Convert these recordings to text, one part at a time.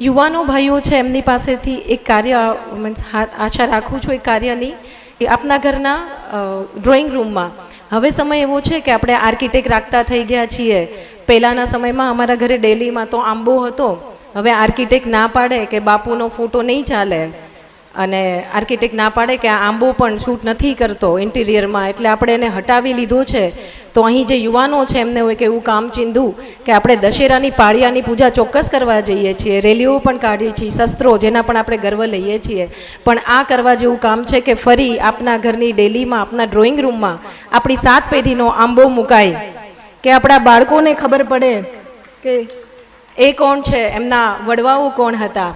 યુવાનો ભાઈઓ છે, એમની પાસેથી એક કાર્ય મીન્સ આશા રાખું છું, એક કાર્યની કે આપના ઘરના ડ્રોઈંગ રૂમમાં હવે સમય એવો છે કે આપણે આર્કિટેક્ટ રાખતા થઈ ગયા છીએ. પહેલાંના સમયમાં અમારા ઘરે ડેલીમાં તો આંબો હતો. હવે આર્કિટેક્ટ ના પાડે કે બાપુનો ફોટો નહીં ચાલે. અને આર્કિટેક્ટ ના પાડે કે આ આંબો પણ શૂટ નથી કરતો ઇન્ટિરિયરમાં એટલે આપણે એને હટાવી લીધો છે. તો અહીં જે યુવાનો છે, એમને હોય કે એવું કામ ચીંધું કે આપણે દશેરાની પાળિયાની પૂજા ચોક્કસ કરવા જઈએ છીએ. રેલીઓ પણ કાઢીએ છીએ, શસ્ત્રો જેના પણ આપણે ગર્વ લઈએ છીએ. પણ આ કરવા જેવું કામ છે કે ફરી આપના ઘરની ડેલીમાં, આપના ડ્રોઈંગ રૂમમાં આપણી સાત પેઢીનો આંબો મુકાય. કે આપણા બાળકોને ખબર પડે કે એ કોણ છે, એમના વડવાઓ કોણ હતા.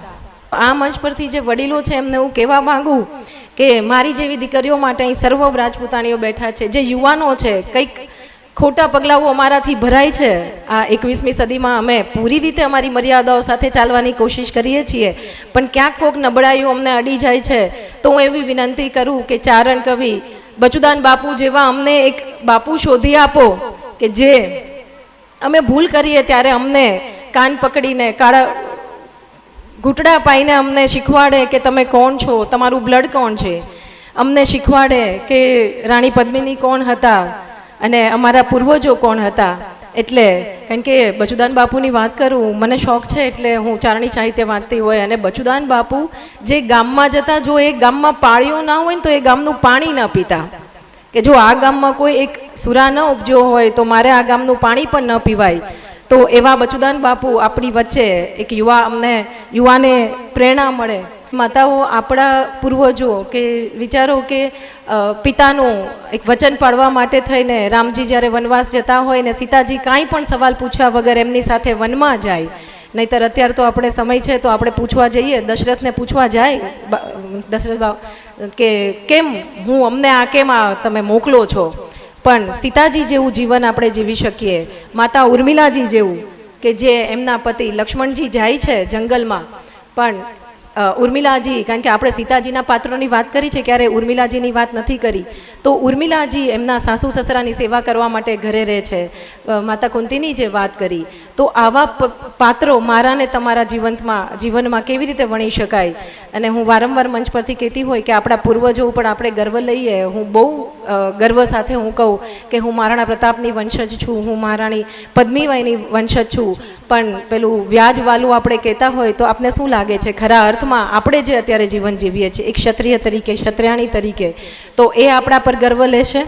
આ મંચ પરથી જે વડીલો છે એમને હું કહેવા માંગુ કે મારી જેવી દીકરીઓ માટે અહીં સર્વ રાજપૂતાણીઓ બેઠા છે. જે યુવાનો છે, કંઈક ખોટા પગલાઓ અમારાથી ભરાય છે. આ એકવીસમી સદીમાં અમે પૂરી રીતે અમારી મર્યાદાઓ સાથે ચાલવાની કોશિશ કરીએ છીએ. પણ ક્યાંક કોઈક નબળાઈઓ અમને અડી જાય છે. તો હું એવી વિનંતી કરું કે ચારણ કવિ, બચુદાન બાપુ જેવા અમને એક બાપુ શોધી આપો કે જે અમે ભૂલ કરીએ ત્યારે અમને કાન પકડીને, કાળા ઘૂંટડા પાઈને અમને શીખવાડે કે તમે કોણ છો? તમારું બ્લડ કોણ છે? અમને શીખવાડે કે રાણી પદ્મિની કોણ હતા અને અમારા પૂર્વજો કોણ હતા. એટલે કારણ કે બચુદાન બાપુની વાત કરું, મને શોખ છે એટલે હું ચારણી સાહિત્ય વાંચતી હોય અને બચુદાન બાપુ જે ગામમાં જતા, જો એ ગામમાં પાળીઓ ના હોય ને તો એ ગામનું પાણી ન પીતા. કે જો આ ગામમાં કોઈ એક સુરા ન ઉપજ્યો હોય તો મારે આ ગામનું પાણી પણ ન પીવાય. તો એવા બચુદાન બાપુ આપણી વચ્ચે એક યુવા અમને, યુવાને પ્રેરણા મળે. માતાઓ, આપણા પૂર્વજો કે વિચારો કે પિતાનું એક વચન પાડવા માટે થઈને રામજી જ્યારે વનવાસ જતા હોય ને સીતાજી કાંઈ પણ સવાલ પૂછ્યા વગર એમની સાથે વનમાં જાય. નહીતર અત્યારે તો આપણે સમય છે તો આપણે પૂછવા જઈએ, દશરથને પૂછવા જાય દશરથ બાપ, કે કેમ, હું અમને આ કેમ આ તમે મોકલો છો? પણ સીતાજી જેવું જીવન આપણે જીવી શકીએ, માતા ઉર્મિલાજી જેવું, કે જે એમના પતિ લક્ષ્મણજી જાય છે જંગલમાં, પણ ઉર્મિલાજી, કારણ કે આપણે સીતાજીના પાત્રોની વાત કરી છે, ક્યારે ઉર્મિલાજીની વાત નથી કરી. તો ઉર્મિલાજી એમના સાસુ સસરાની સેવા કરવા માટે ઘરે રહે છે. માતા કુંતીની જે વાત કરી. તો આવા પાત્રો મારા ને તમારા જીવંતમાં, જીવનમાં કેવી રીતે વણી શકાય? અને હું વારંવાર મંચ પરથી કહેતી હોય કે આપણા પૂર્વજો ઉપર આપણે ગર્વ લઈએ. હું બહુ ગર્વ સાથે હું કહું કે હું મહારાણા પ્રતાપની વંશજ છું. હું મહારાણી પદ્મીબાઈની વંશજ છું. પણ પેલું વ્યાજવાલું આપણે કહેતા હોય તો આપને શું લાગે છે? ખરા અર્થમાં આપણે જે અત્યારે જીવન જીવીએ છીએ, એક ક્ષત્રિય તરીકે, ક્ષત્રિયાણી તરીકે, તો એ આપણા પર ગર્વ લેશે?